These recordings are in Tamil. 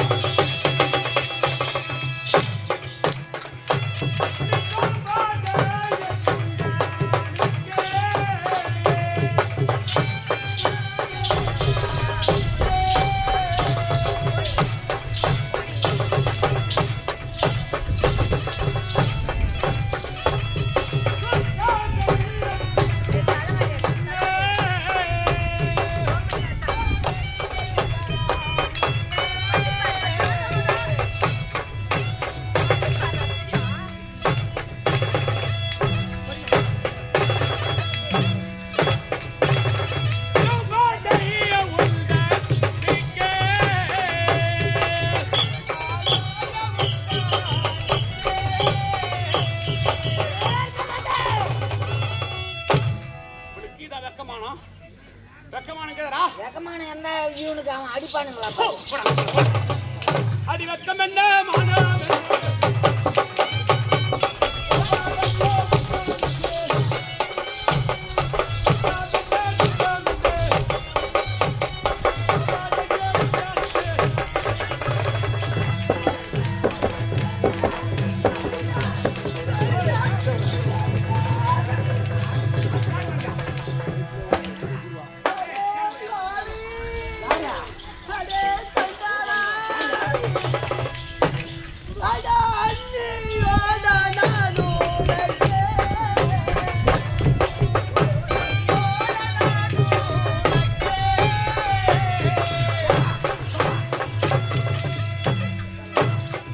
உனக்கு கீதா வெக்கமானம் வெக்கமானம் கேதரா வெக்கமான? எந்த இவனுக்கு அவன் அடிப்பானுங்களா. அடி வெக்கம் என்ன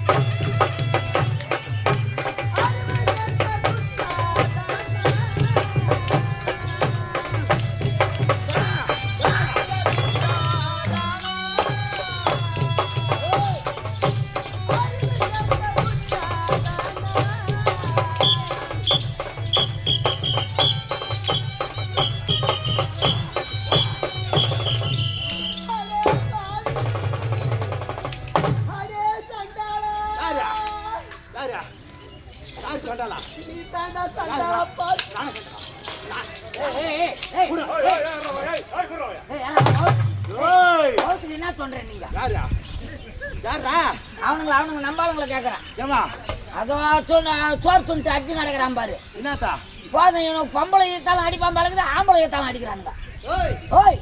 Bye. யார் ஏய், ஏய், ஏய், ஏய், ஏய், ஓய்! என்ன தோன்ற நீங்க யாரா? யாரா? அவனுங்களை அவனுங்க நம்பாளுங்களை கேக்குறான் ஏம்மா, அதோ சொன்ன சோர் துண்டு அடிச்சு நடக்கிறான் பாரு என்னத்தா? போதும் இவனுக்கு பொம்பளை ஈத்தாலும் அடிப்பான் பழகுது ஆம்பளை ஈத்தாலும் அடிக்கிறானுங்க ஓய்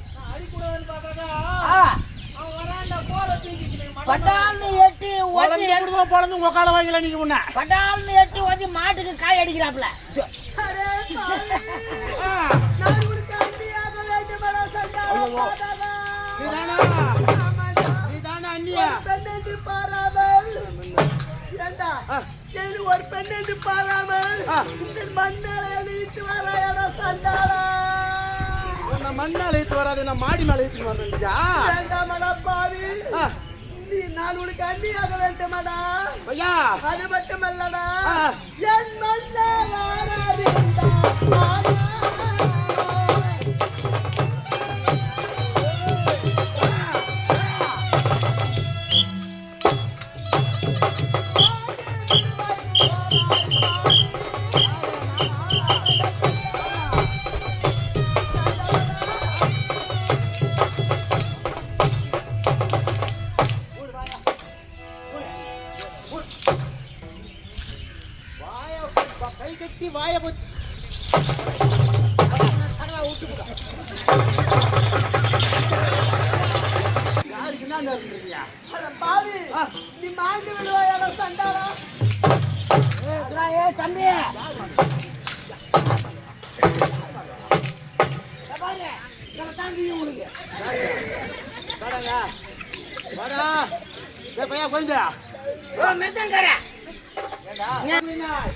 ஆ எட்டி ஒத்தி குடும்பம் பொழந்து உங்க கால வாங்கல நீங்க முன்ன. பட்டால்னு எட்டி ஒத்தி மாட்டுக்கு காய் அடிக்கிறாப்ல. ஒரு பெண்ணு பாராமல். ஆ. இந்த மண்ணால் அழித்து வர சண்டாளா மண்ணால ஏத்து வராது நான் மாடி மேல ஏத்து வரேன் பாவி நான் உனக்கு அண்ணியாக வேண்டுமடா ஐயா. அது மட்டுமல்லடா. என் மண்ணே வாராதிருந்தா வாரா. மாண்டு விடுவாயாடா சண்டாளா? ஏ தம்பி உங்களுக்கு. வாடா. ஏய் பையா கொஞ்சம் மிருதங்கார. enough.